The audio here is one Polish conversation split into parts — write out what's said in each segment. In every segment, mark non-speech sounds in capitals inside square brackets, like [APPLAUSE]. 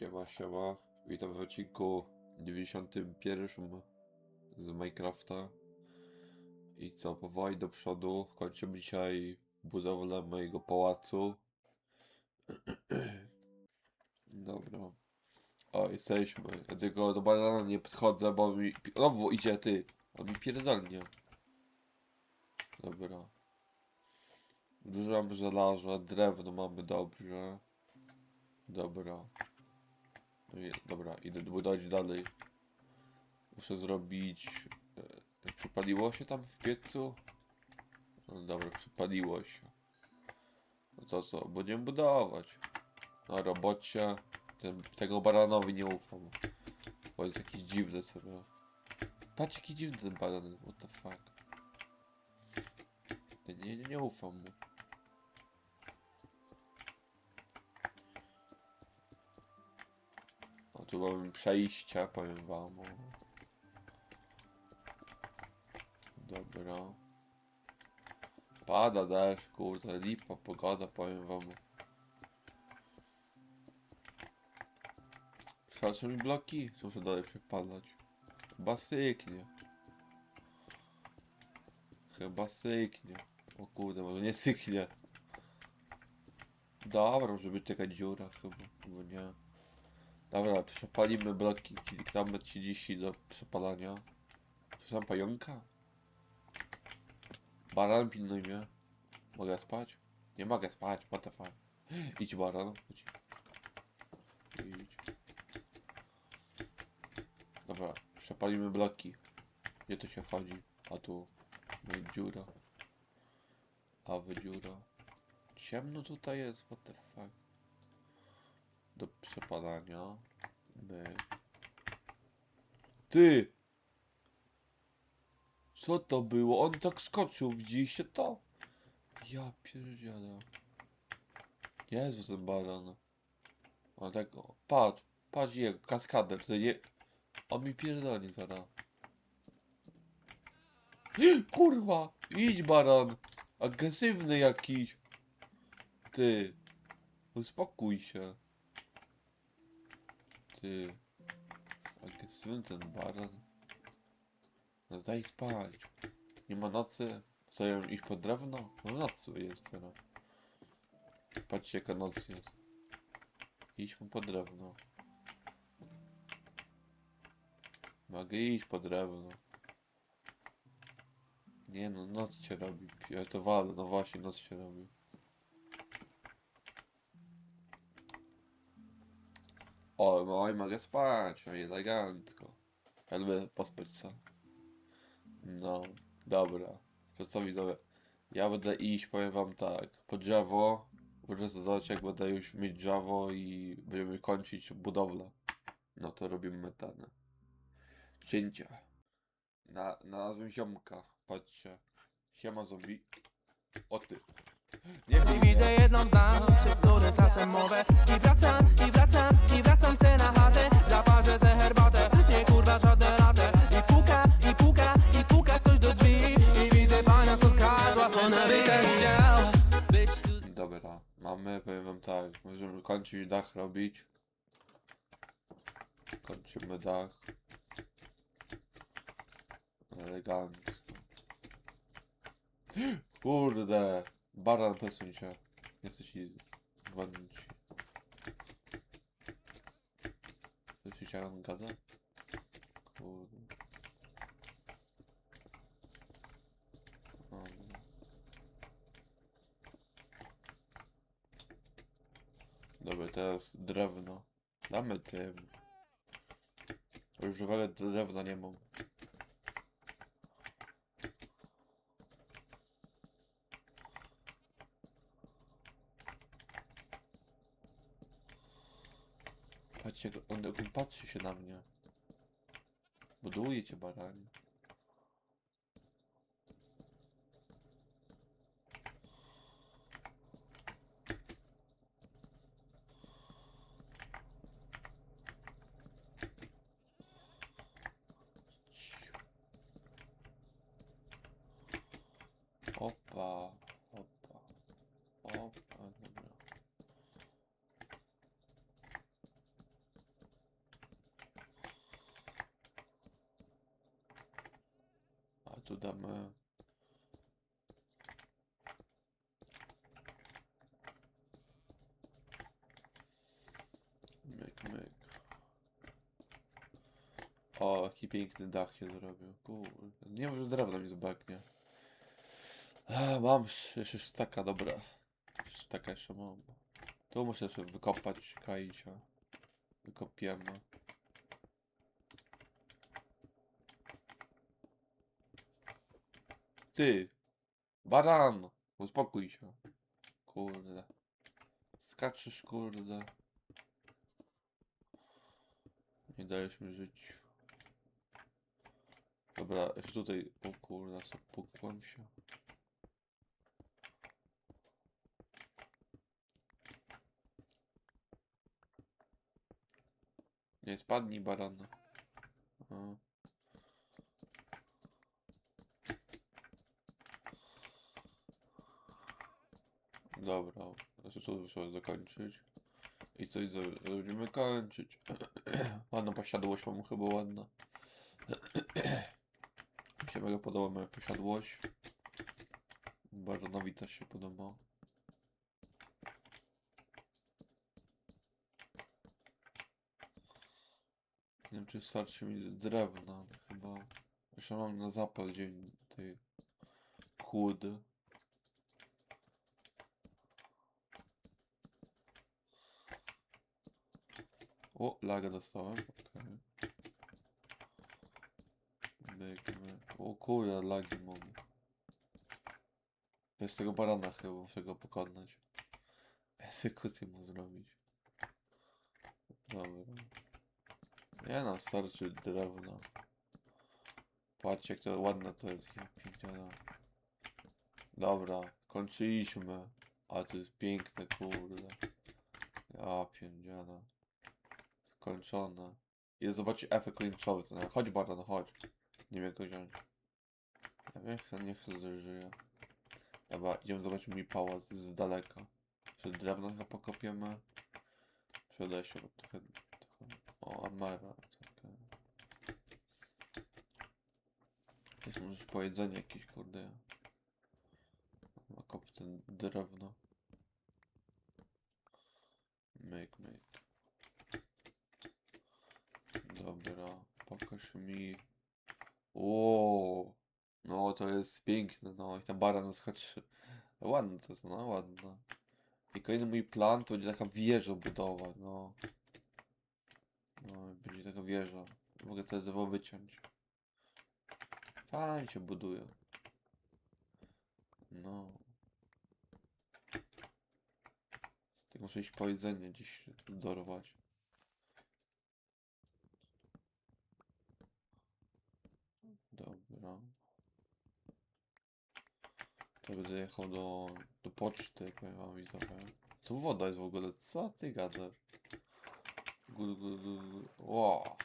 Siema, siema. Witam w odcinku 91 z Minecrafta. I co, powoli do przodu. Kończymy dzisiaj budowlę mojego pałacu. [CLEARS THROAT] Dobra. O, jesteśmy. Ja tylko do banana nie podchodzę, bo mi... Znowu idzie ty. On mi pierdolnie. Dobra. Dużo mam żelaza, drewno mamy dobrze. Dobra. No dobra, idę budować dalej. Muszę zrobić... E, przypaliło się tam w piecu? No dobra, przypaliło się. No to co, będziemy budować. Na robocie. Ten, tego baranowi nie ufam. Bo jest jakiś dziwny sobie. Patrz jaki dziwny ten baran, what the fuck. Nie, nie, nie ufam mu. Mamy przejścia, powiem wam. Dobra. Pada deszcz, kurde, lipa pogoda, powiem wam. Starczy mi bloki? Muszę dalej przepadać. Chyba syknie. Chyba syknie. O kurde, może nie syknie. Dobra, może być taka dziura chyba, bo nie. Dobra, przepalimy bloki. Klikamy 30 do przepalania. Słyszałem pająka? Baran pilnuj mnie. Mogę spać? Nie mogę spać, what the fuck. [GASPS] Idź baran, chodź. Idź. Dobra, przepalimy bloki. Gdzie to się wchodzi? A tu. Dziura. A wy dziura. Ciemno tutaj jest, what the fuck. Do przepalania. My. Ty! Co to było? On tak skoczył, widzieliście to? Ja pierdzielę. Jezu, ten baran. On tak, patrz, patrz jego, kaskader, to nie... On mi pierdolnie zaraz. [GASPS] Kurwa! Idź baran! Agresywny jakiś! Ty! Uspokój się. Ty. Agresywny ten baran. No daj spać. Nie ma nocy. Mam iść po drewno? No nocy jest teraz. Patrzcie jaka noc jest. Idźmy po drewno. Mogę iść po drewno. Nie no, noc się robi. Ja to walę, no właśnie, noc się robi. O, no i mogę spać, elegancko. Ja lubię pospać co. No, dobra. To co widzowie? Ja będę iść, powiem wam tak, po drzewo. Muszę zobaczyć jak będę już mieć drzewo i będziemy kończyć budowlę. No to robimy metanę. Cięcia. Na, znalazłem ziomka. Patrzcie. Siema zombie. O ty. Nie I widzę jedną z nas, przy której tracę mowę I wracam, i wracam, i wracam se na chatę Zaparzę se herbatę, nie kurwa żadne latę I puka, i puka, i puka ktoś do drzwi I widzę pana, co skradła se na bytę chciał Być tu Dobra, mamy, powiem wam tak, możemy kończyć dach robić. Kończymy dach. Elegancko. [GASPS] Kurde, baran przesuń się. Jesteś i wolnić. Słyszycie jak on gada? Kurde. Dobra, teraz drewno. Damy tym. Już wiele drewna nie mam. Patrzcie, on patrzy się na mnie. Buduje cię baranie. Tu damy. Myk, myk. O, jaki piękny dach się zrobił. Kurde. Nie wiem, że drewno mi zabraknie. Eee, mam sz- jeszcze staka, dobra. Staka jeszcze mam. Tu muszę sobie wykopać kajcia. Wykopiemy. Ty! Baran! Uspokój się. Kurde. Skaczysz, kurde. Nie dajesz mi żyć. Dobra, jeszcze tutaj... O kurde, zapukłem się. Nie spadnij, baran. O. Dobra, znaczy tu trzeba dokończyć. I coś będziemy kończyć. [CLEARS THROAT] Ładna posiadłość mam chyba ładna. [CLEARS THROAT] Mi się mega podoba moja posiadłość. Baronowi też się podoba. Nie wiem czy starczy mi drewna, chyba... Jeszcze mam na zapal dzień tej chłody. O, laga dostałem, okej. Biegniemy. O kurde, lagi mam. Bez tego barana chyba muszę go pokonać. Egzekucję mu zrobić. Dobra. Nie no, starczy drewna. Patrzcie jak to ładne to jest, ja pierdzielę. Dobra, kończyliśmy. A to jest piękne, kurde. Ja pierdzielę. Skończone. I zobaczyć efekt końcowy. co nie? Chodź Baran, chodź. Nie wiem go wziąć. Ja wiem, że nie chcę, że żyje. Dobra, idziemy zobaczyć mi pałac z daleka. Czy drewno chyba pokopiemy? Przyda się bo trochę, trochę... O, Amara. Jest może pojedzenie jakieś, kurde. Kop ten drewno. Myk, myk. Dobra, pokaż mi. O, no to jest piękne, no i ta baran skacze. Ładne to jest, no ładne. I kolejny mój plan to będzie taka wieża budować, no. No, będzie taka wieża. Mogę te drzewo wyciąć. Fajnie się buduje. No. Tak muszę iść po jedzenie dziś. Dobra. Ja będę jechał do, do poczty, powiem wam widzowie. Tu woda jest w ogóle, co ty gadasz? Gul, gul, gul! O,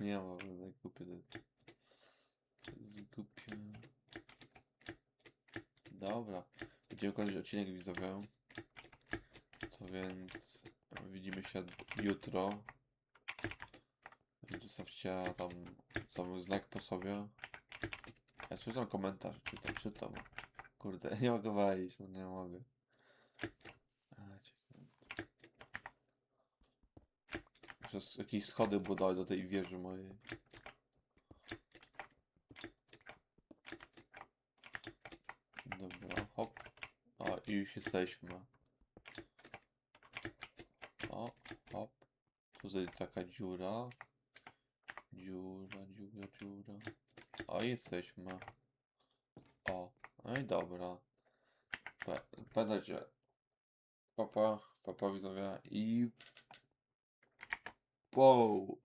Nie ma, będę głupie. to jest głupie. Dobra, będziemy kończyć odcinek widzowie. To więc widzimy się jutro. Zostawcie tam sam znak po sobie. Ja czytam komentarz, czytam, czytam. Kurde, [LAUGHS] nie mogę wejść, no nie mogę. Przez jakieś schody budować do tej wieży mojej. Dobra, hop. O, i już jesteśmy. O, hop. Tutaj taka dziura. Dziura, dziura, dziura. O, jesteśmy. O, no i dobra. Pe- Pamiętajcie. Papa, papa widzowie i... Wow.